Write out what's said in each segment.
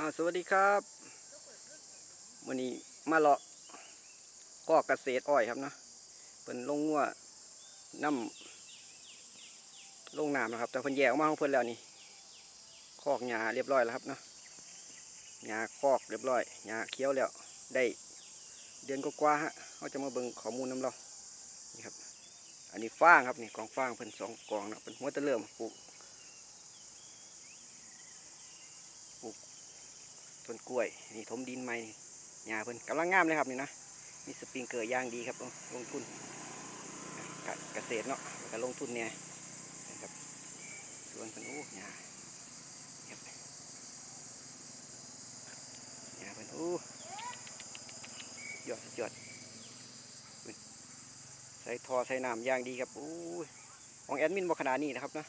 ่าสวัสดีครับวันนี้มาเลาะก็เกษตรอ้อยครับเนาะเป็นลงงัวน้ำลงน้ำนะครับ แต่เพิ่นแยกออกมาของเพิ่นแล้วนี่คอกหญ้าเรียบร้อยแล้วครับเนาะหญ้าคอกเรียบร้อยหญ้าเคี้ยวแล้วได้เดือนก็กว่าฮะเขาจะมาเบิ่งข้อมูลน้ำเรานี่ครับ อันนี้ฟางครับนี่กองฟางเพิ่นสองกองนะเป็นหัวตะเริ่มปลูก ต้นกล้วย นี่ถมดินใหม่หญ้าเพิ่นกำลังงามเลยครับนี่นะมีสปริงเกอร์ย่างดีครับลงทุนกเกษตรเนาะแล้วก็ลงทุนเนี่ยนะครับสวนเพิ่นโอ้หญ้าหญ้าเพิ่นโอ้ยอดสุดยอดใส่ทอใส่น้ำย่างดีครับโอ้ยของแอดมินบ่ขนาดนี้นะครับนะ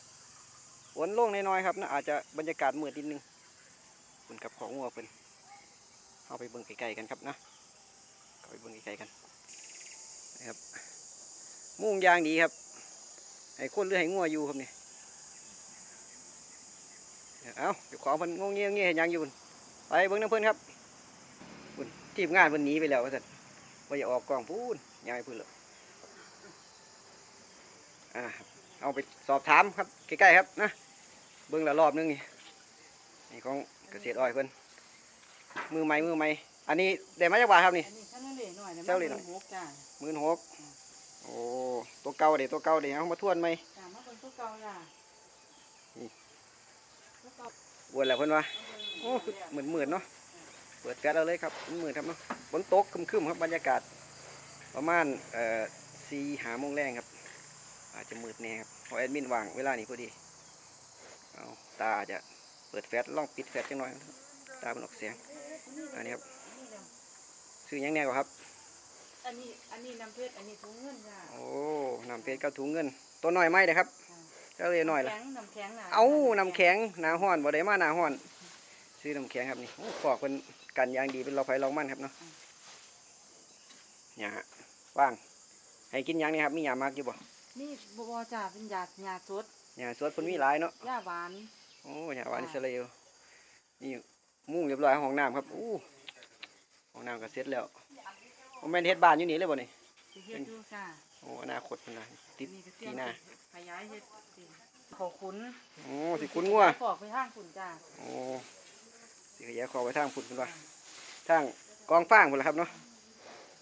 ฝนโล่งน้อยๆครับนะอาจจะบรรยากาศมืดนิดนึง เพิ่นกับของงัวเพิ่นเข้าไปเบิ่งไกลๆกันครับนะเข้าไปเบิ่งไกลๆกันนะครับมุ่งยางดีครับให้คนหรือให้งัวอยู่ครับนี่เอาเดี๋ยวของเพิ่นงงเงี้ยเงี้ยยังอยู่พุ่นไปเบิ่งน้ำเพิ่อนครับพุ่นทีมงานเพิ่นหนีไปแล้วว่าซั่นว่าอย่าออกกองพูนย้ายเพิ่นเลยอ่าเอาไปสอบถามครับใกล้ๆครับนะเบิ่งละรอบนึงนี่ นี่ของเกษตรอ้อยเพิ่นมือใหม่มือใหม่อันนี้ได้มาจากบาทครับนี่ อันนี้ชั้นเล่หน่อยนะเจ้าเหล่หน่อย หกจ้าหมื่นหกโอ้ตัวเก่าเด็ตัวเก่าเด็เอามาทวนไหมจ้ามาเป็นตัวเก่าจ้านี่ตัวเก่าวนแล้วเพิ่นว่าโอ้โอ้คือเหมือนเหมือนๆเนาะเปิดแก๊สเอาเลยครับเหมือนๆครับเนาะฝนตกครึมๆครับบรรยากาศ ประมาณเอ่อสี่หาโมงแรงครับ อาจจะมืดแน่ครับเพราะแอดมินว่างเวลานี้พอดีเอาตาอาจจะ เปิดแฟลชลองปิดแฟลชจังหน่อย ตามันออกเสียง อันนี้ครับซื้อหยังแน่กว่าครับ อันนี้อันนี้น้ำเพชรอันนี้ถุงเงินจ้าโอ้น้ำเพชรกับถุงเงิน ตัวน้อยไหมเด้อครับเจ้าเลยน้อยละแข็งน้ำแข็งน่ะเอาน้ำแข็งหนาห้อนบ่ได้มาหนาห้อนซื้อน้ำแข็งครับนี่โอ้ขอกเป็นกันอย่างดีเป็นเราไฟเรามันครับเนาะหยาว่าง ให้กินหยังนี่ครับมีหยามากอยู่บ่นี่บัวจ้าเป็นยาหยาสดหยาสดเพิ่นมีหลายเนาะยาหวาน โอ้หยาหวานอิสราเอลนี่มุ้งเรียบร้อยห้องน้ำครับอู้ห้องน้ำก็เสร็จแล้วผมแม่นเฮ็ดบ้านอยู่นี่เลยบ่นี่สิเฮ็ดอยู่จ้าโอ้อนาคตมันนะติดนี่ก็เตรีทียมหน้าขยายเฮ็ดสิเขาขุนโอ้สิคุณงัวฟอกไปทางขุนจ้าโอ้สิขยายคอไปทางพุ่นพุ่นว่าทางกองฟางพุ่นละครับเนาะ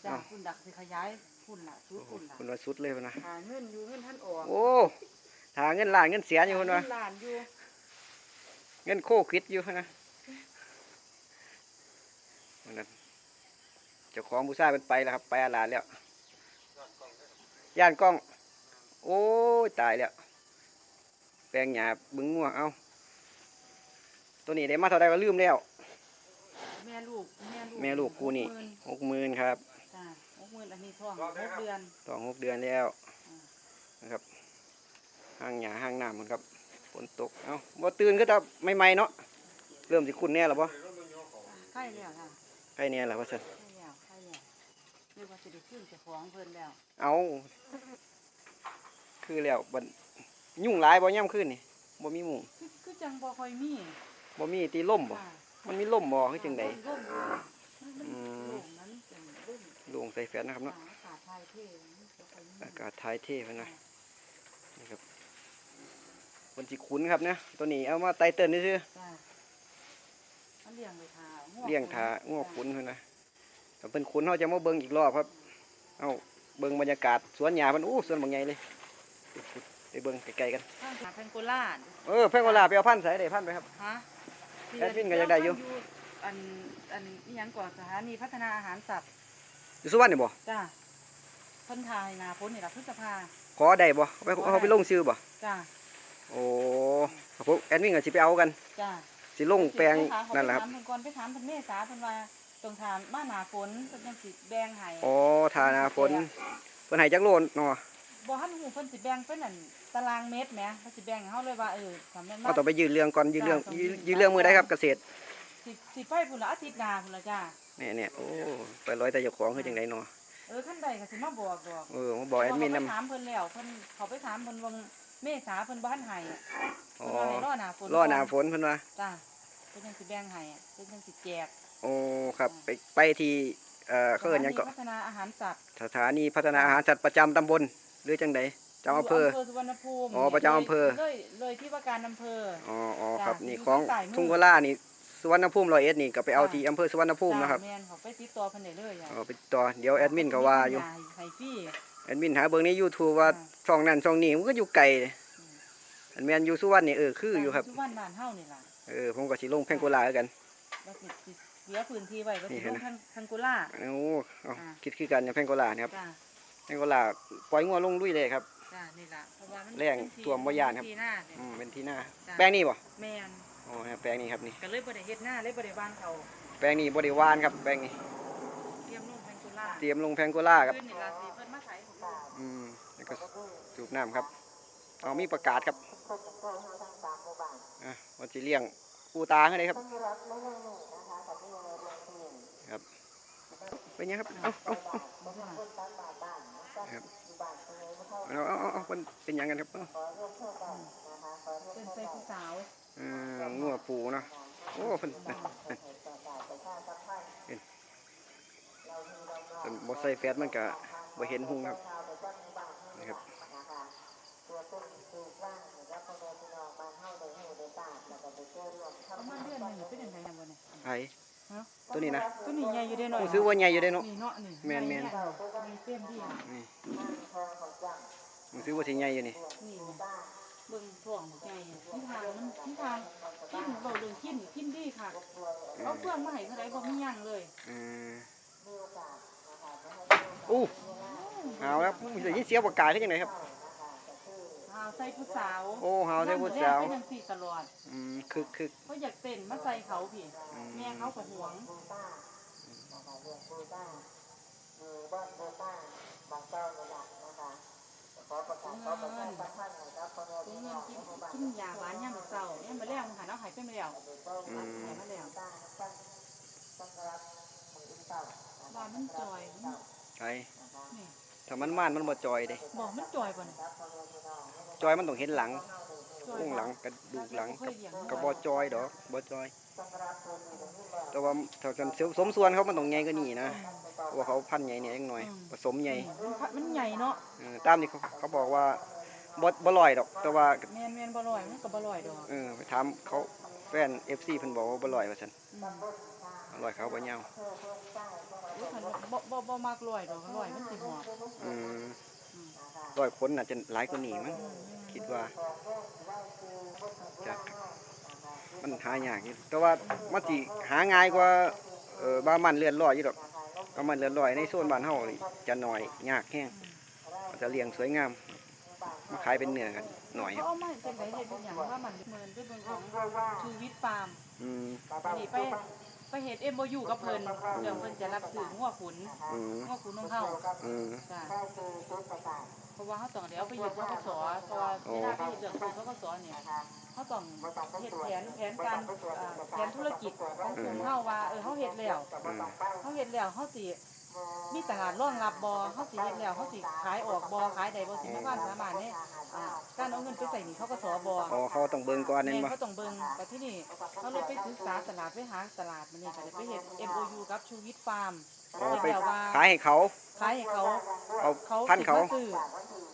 จ้าอ้าวขุนดักสิขยายขุนล่ะชุดขุนล่ะพุ่นว่าสุดเลยพุ่นนะหาเงินอยู่เงินท่านออกโอ้ถาเงินล้านเงินเสียอยู่พุ่นว่าเงินล้านอยู่ เงินโคคิดอยู่พุ่นนะพุ่นนั้นเจ้าของผู้ชายเป็นไปแล้วครับ ไปอาลาดแล้ว ย่านกล้อง โอ้ยตายแล้ว แปลงหยาบึงงัวเอา ตัวนี้ได้มาเท่าใดก็ลืมแล้ว แม่ลูก แม่ลูกแม่ลูกกูนี่หกหมื่หกหมื่นครับจ้าหกหมื่นอันนี้ท้องหกเดือนสองหกเดือนแล้วนะครับห้างหยาห้างน้ำมันครับฝ นตก เอ้าบ่ตื่นก็จะไม่ไหม่ๆเนาะ เริ่มสิคุณแน่หรอปะใกล้แล้วค่ะใกล้แน่แล้วว่าซั่นใกล้แล้วใกล้แล้วเรียกว่าจะได้ขึ้นเจะของเพิ่นแล้ว เอาคือแล้วบัดยุ่งหลายบ่ย่ำขึ้นนี่บ่มีหมู่คือคือจังบ่ค่อยมีบ่มีตีล่มบ่ค่ะมันมีล่มบ่คือจังไดร่มอยู่มันมันอืมโล่งนั้นเป็นร่มลงใส่แฟนนะครับเนาะอากาศไทยเท่มันบ่ค่อยมีอากาศท้ายเท่เพิ่นนะนี่ครับ เพิ่นสิขุนครับเนี่ยตัวนี้เอามาไตเติ้ลซื่อจ้ามันเลี้ยงไว้ทางัวๆเลี้ยงทาง้อขุนเพิ่นนะถ้าเพิ่นขุนเฮาจะมาเบิ่งอีกรอบครับ เอาเบิ่งบรรยากาศสวนหญ้าเพิ่นอู้สวนบางใหญ่เลยไปเบิ่งไกลๆกันข้างหาแพงโกลาเออแพงเวลาไปเอาพันธุ์ใส่ได้พันธุ์ไปครับฮะแอดมินก็อยากได้อยู่อันอันนี่ยังก่อนสถานีพัฒนาอาหารสัตว์อยู่สุวรรณนี่บ่จ้าเพิ่นทายนาพ้นนี่ล่ะพฤษภาขอได้บ่เอาไปเอาไปลงชื่อบ่จ้า โอ้ครับผมแอดมินก็สิไปเอากัน จ้าสิลงแปลงนั่นแหละครับ ไปถามเพิ่นก่อนไปถามเพิ่นเมษาเพิ่นว่าต้องถามบ้านหนาฝนเพิ่นจังสิแบ่งให้อ๋อทาหนาฝนเพิ่นให้จักโลเนาะบ่ทันฮู้เพิ่นสิแบ่งเป็นอันตารางเมตรแหมเพิ่นสิแบ่งให้เฮาเลยว่าเออถ้าแม่นเอาว่าต้องไปยืนเรื่องก่อนยืนเรื่องจ้ะต้องยืนยืนยืนเรื่องมือได้ครับเกษตรสิสิไปพุ่นละอาทิตย์หน้าพุ่นละจ้าเนี่ยเนี่ยโอ้ไปร้อยแต่เจ้าของคือจังไดเนาะเออคันใดก็สิมาบอกดอก เออมาบอกแอดมินเพนํราะว่าเขาไปถามเพิ่นแล้วเพิ่นเขาไปถามเพิ่นว่า เมษาเพิ่นบ่ทันให้อ๋อเพิ่นว่าให้รอหน้าฝนรอหน้าฝนเพิ่นว่าจ้าเพิ่เป็นจังสิแบ่งให้อะเป็นจังสิแจกโอ้ครับไปไปที่เอ่อเขาเอิ้นหยังก็สถานีพัฒนาอาหารสัตว์สถานีพัฒนาอาหารสัตว์ประจำตำบลหรือจังไดเจ้าอำเภอ ยู่สุวรรณภูมิอ๋อประจำอำเภอ เลยเลยที่ว่าการอำเภอ อ๋ออ๋อจ้ะครับนี่อยู่ของทางสายมือทุ่งโคล่านี่สุวรรณภูมิร้อยเอ็ดนี่ก็ไปเอาจ้ะที่อำเภอสุวรรณภูมินะครับจ้แม่นเขาไปติดต่อเพิ่นได้เลยอะอ๋อไปต่อเดี๋ยวแอดมินเขาว่าอยู่ ให้ฟรีแอดมินหาเบิ่งใน YouTube ว่าช่องนั้นช่องนี้มันก็อยู่ไกลอันแม่นอยู่สุวรรณนี่เออคืออยู่ครับทุกวันบ้านเฮานี่ล่ะเออผมก็สิลงแพงโกลาคือกันว่าสิสิเหลือพื้นที่ไว้ว่านี่สิเห็ลนงไหมทางทางกุล่าโอ้เอาอ่าคิดคือกันอย่างแพงโกลานะครับจ้าแพงโกลาปล่อยงัวลงลุยเลยครับจ้านี่ล่ะเพราะว่ามันแรงเป็นที่ท่วมบ่ย้านครับที่หน้าเนี่ยอืมเป็นที่หน้าจ้ะแปลงนี้บ่แม่นโอ้แปลงนี้ครับนี่ก็เลยบ่ได้เฮ็ดหน้าเลยบ่ได้บ้านเขาแปลงนี้บ่ได้หวานครับแปลงนี้เตรียมลงทางกุล่าเตรียมลงแพงโกลาครับ องลูกอืมแล้วก็สูบน้ำครับ เอามีประกาศครับอะว่าจะเลี้ยงปูตาให้ได้ครับครับเป็นยังครับเอาเอาเอาครับเอาเอาเอาเอาเป็นเป็นยังกันครับเอาเป็นใส่ผู้สาวเอองัวปูเนาะโอ้เพิ่นนั่นนั่นเห็นส่วนบ่ใส่แฟตมันก็บ่เห็นหุงครับ นะครับประมาณเดือนหนึงเป็นจังได๋บ่เนี่ยไอ้ฮะตัวนี้นะตัวนี้ใหญ่อยู่เด้หน่อยผมซื้อว่าใหญ่อยู่ได้เนาะนี่เนาะนี่แม่นแม่นใหญ่ๆมีเต็มที่อะนี่ผมซื้อว่าสิใหญ่อยู่นี่นี่นะเบิ่งท้องใหญ่อะที่ทางมันที่ทางกินเบาเรื่องกินกินดีค่ะเอาเครื่องมาให้เท่าไรบ่มีหยังเลยเอออู้ เอาแล้วผมจะยินเสียงประกาศที่ยังไงครับหาวใส่ผู้สาวโอ้หาวใส่ผู้สาวเป็นจังซี่ตลอดอืมคึกคึกเขาอยากเต้นมาใส่เขาพี่อืมแม่เขาก็หวงเงินเงินกินกินยาหวานยามมื้อเช้าเนี่ยมาแล้วมันหาเอาหายไปมาแล้วอืมหายมาแล้วบ้านมันจอยมันไอ้นี่ ถ้ามันม่านมันบ่จอยเด้บอกมันจอยบ่เนี่ยจอยมันต้องเห็นหลังจอยโค้งหลังกระดูกหลังเคกับยเลี้ยงกับบ่จอยดอกบ่จอย แต่ว่าถ้ากันสมส่วนเขามันต้องใหญ่กว่านี้นะเพราะว่าเขาพันธุ์ใหญ่เนี่ยจังหน่อย ผสมใหญ่มันพัดมันใหญ่เนาะเออตามที่เขาเขาบอกว่าบ่บ่ลอยดอก แต่ว่าแม่นแม่นบ่ลอยมันก็บ่ลอยดอกเออไปถามเขาแฟน FC เพิ่นบอกว่าบ่ลอยว่าซั่นอืมบ่ ลอยเขาบ่ยาวอุ๊ยคันบ่บ่บ่มักลอยดอกลอยมันสิหอบอืมลอยคนน่าจะหลายกว่านี้มั้งอืมคิดว่าจะมันหายากอยู่แต่ว่ามันสิหาง่ายกว่าเออบามันเลือนลอยอยู่ดอกบามันเลือนลอยในโซนบ้านเฮานี่จะน้อยยากแฮงจะเลี้ยงสวยงามมาขายเป็นเนื้อกันหน่อยคเขารับเอามาจังไดเฮ็ดเป็นหยังว่ามันเหมือนไปเบิ่งของชูวิทย์ฟาร์มอืมนี่ไป ไปเฮ็ด MOU กับเพิ่นเดี๋ยวเพิ่นจะรับซื้องัวขุนอืมงัวขุนของเฮาอืม จ้ะเพราะว่าเฮาต้องเดี๋ยวเอาไปเฮ็ดทกสเพราะว่าเวลาไปเฮ็ดเรื่องของทกสเนี่ยเฮาต้องเฮ็ดแผนแผนการอ่าแผนธุรกิจของกลุ่มเฮาว่าเออเฮาเฮ็ดแล้วอืมเฮาเฮ็ดแล้วเฮาสิ มีตลาดรองรับบ่เฮาสิเฮ็ดแล้วเฮาสิขายออกบ่ขายได้บ่สิมีความสามารถในอ่าการเอาเงินไปใส่หนี้ทกสบ่อ๋อเขาต้องเบิ่งก่อนนั่นแม่นบ่ เขาต้องเบิ่งแต่ที่นี่เขาเลยไปศึกษาตลาดไปหาตลาดมันนี่ก็เลยไปเฮ็ด MOU กับชูวิทย์ฟาร์มอ๋อไปแบบว่าขายให้เขา ขายให้เขาเอาเขาพันเขาสิมซื้อ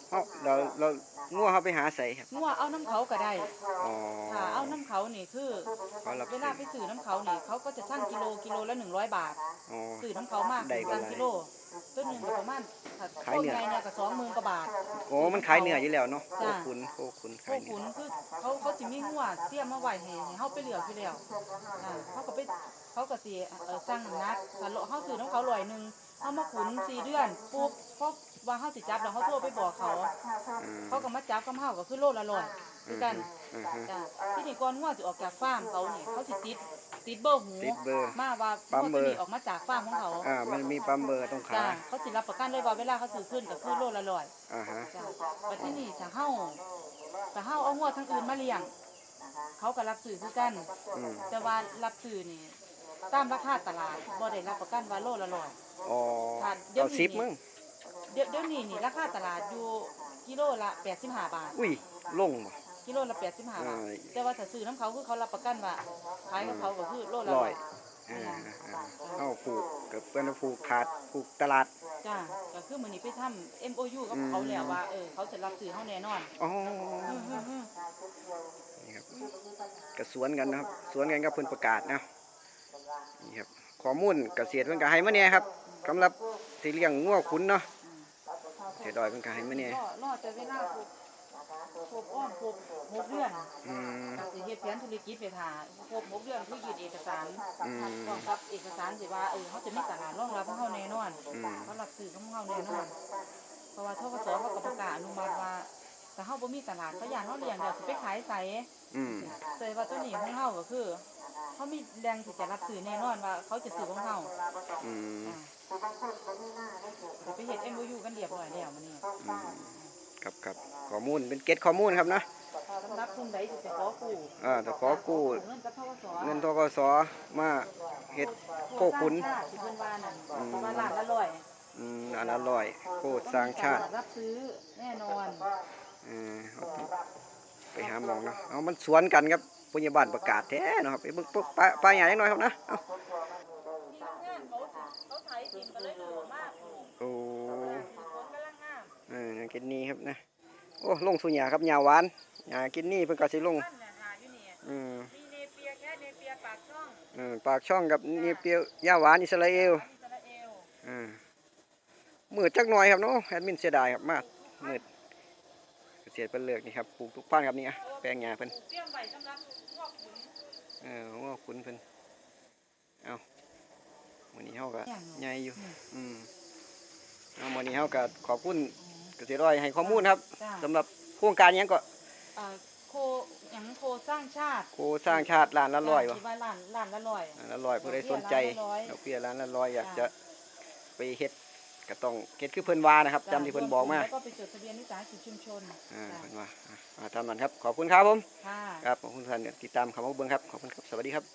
เฮาเราเรางัวเขาไปหาใส่ครับงัวเอาน้ำเขาก็ได้อ๋อค่ะเอาน้ำเขานี่คือเขารับเวลาไปซื้อน้ำเขานี่เขาก็จะชั่งกิโลกิโลละ100บาท อ๋อซื้อน้ำเขามากได้กว่าสั่งกิโล ตัวหนึงก็ประมาณถ้าขายพวกเนื้อใหญ่เนี่ยก็20,000กว่าบาท โอ้มันขายเนื้ออยู่แล้วเนาะโคจ้ะ ขุนโคขุนพขาวยกเนื้ขุอนคือเขาเขาสิมีงัวเตรียมมาไว้ให้ให้เฮาไปเลือกอยู่แล้วอ่าเขาก็ไปเขาก็สิเอ่อสั่งน้ำหนักถ้าโลเฮาซื้อน้ำเขาร้อยหนึงเฮามาขุนสี่เดือนปุ๊บพอว่าเฮาสิจับแล้วเฮาโทรไปบอกเขา อืมเขาก็มาจับกับเฮาก็คือโลละร้อยคือกันอือฮึจ้ะที่นี่ก่อนงัวสิออกจากฟาร์มเขานี่เขาสิติด ติดเบอร์หูติดเบอร์มาว่าปั๊มงัวเบอตัวร์นี้ออกมาจากฟาร์มของเขาอ่ามันมีปั๊มเบอร์ตรงขาจ้ะเขาสิรับประกันเลยว่าเวลาเขาซื้อขึ้นก็คือโลละร้อยอ่าฮะจ้ะแต่ที่นี่ถ้าเฮาถ้าเฮาเอางัวทั้งอื่นมาเลี้ยง เขาก็รับซื้อคือกันอืมแต่ว่ารับซื้อนี่ตามราคาตลาดบ่ได้รับประกันว่าโลละร้อยอ๋อค่ะเดี๋ยวเอานี้สิบมึงเดี๋ยวเดี๋ยวนี้นี่ราคาตลาดอยู่กิโลละ85บาท อุ้ยลงบ่ กิโลละ85บาทอ่าแต่ว่าถ้าซื้อน้ำเขาคือเขารับประกันว่าขายกับเขาก็คือโลละร้ร้ออยยอ่าอ่าเอาผูกกับเพื่อนผูกขาดผูกตลาด จ้าก็คือมื้อนี้ไปทำ MOU กับเขาแล้วว่าเออเขาจะรับซื้อเฮาแน่นอนอ๋ออือฮึนี่ครับกระสวนกันนะครับ สวนกันกับเพิ่นประกาศนะนี่ครับข้อมูลเกษตรเพิ่นก็ให้มาเนี่ยครับสำหรับที่เลี้ยงงัวขุนเนาะเสียดอยเพิ่นก็ให้มาเนี่ยรอรอแต่เวลา ครบครบอ้อมครบหกเดือนอืมก็สิเฮ็ดแผนธุรกิจไปถ่าครบหกเดือนคือยื่นเอกสารอืมรองรับเอกสารสิว่าเออเขาจะมีตลาดรองรับของเขาแน่นอนอืม เขารับซื้อของเขาแน่นอน เพราะว่าทกสเขาก็ประกาศอนุมัติว่าถ้าเขาบ่มีตลาดเขาอยากเขาเลี้ยงเดี๋ยวสิไปขายใส่ อืม แต่ว่าตัวนี้ของเขาก็คือเขามีแรงที่จะรับซื้อแน่นอนว่า เขาจะซื้อของเขาอืม อ่าเดี๋ยวไปเฮ็ด MOU กันเรียบร้อยแล้วมื้อนี้อืม ครับครับข้อมูลเป็นเก็ตข้อมูลครับนะสำหรับคนใดที่จะขอกู้อ่าแต่ขอกู้เงินกับทกสเงินทกสมาเฮ็ดโคขุนสร้างชาติที่เพิ่นว่านั่นอืมประมาณล้านละร้อยอืมอันอร่อยโคตรสร้างชาติรับซื้อแน่นอนเออเอาไปไปหาหมองเนาะเอามันสวนกันครับพยาบาลประกาศแท้เนาะครับไปเบิ่งปุ๊บปลาปลาใหญ่จังหน่อยครับนะเอา ที่ทำงานเขาเขาไถดินก็เลยเหลือมาก โอ้ ผลกำลังงาม เออหากินนี่ครับนะโอ้ลงสุญญาครับหญ้าหวานหญ้ากินนี่เพิ่นก็สิลงบ้านน่ะหาอยู่นี่อืมมีเนเปียแค่เนเปียปากช่องเออปากช่องกับนี่เปียวหญ้าหวานอิสราเอลอิสราเอลอ่ามืดจักหน่อยครับเนาะแอดมินเสียดายครับมากมืดเกษตรเพิ่นเลือกนี่ครับปลูกทุกพันธุ์ครับนี่อะแปลงหญ้าเพิ่นปลูกเตรียมไว้สำหรับพวกขุนเออว่าคุณเพิ่นเอาวันนี้เฮาก็ใหญ่อยู่อืมเอาวันนี้เฮาก็ขอบคุณเกษตรร้อยให้ข้อมูลครับจ้าสำหรับโครงการหยังก็อ่าโคหยังโคสร้างชาติโคสร้างชาติล้านละร้อยบ่ที่ว่าล้านล้านละร้อย ล้านละร้อยผู้ใดสนใจดอกเบี้ยล้านละร้อยดอกเบี้ยล้านละร้อยอยากจ้ะจะไปเฮ็ดก็ต้องเฮ็ดคือเพิ่นว่านะครับจำที่เพิ่นบอกมาแล้วก็ไปจดทะเบียนวิสาหกิจชุมชนอ่าจ้ะเพิ่นว่าอ่ามาตามนั้นครับขอบคุณครับผม ค่ะ ครับขอบคุณท่านที่ติดตามคำว่าเบิ่งครับ ขอบคุณครับ สวัสดีครับ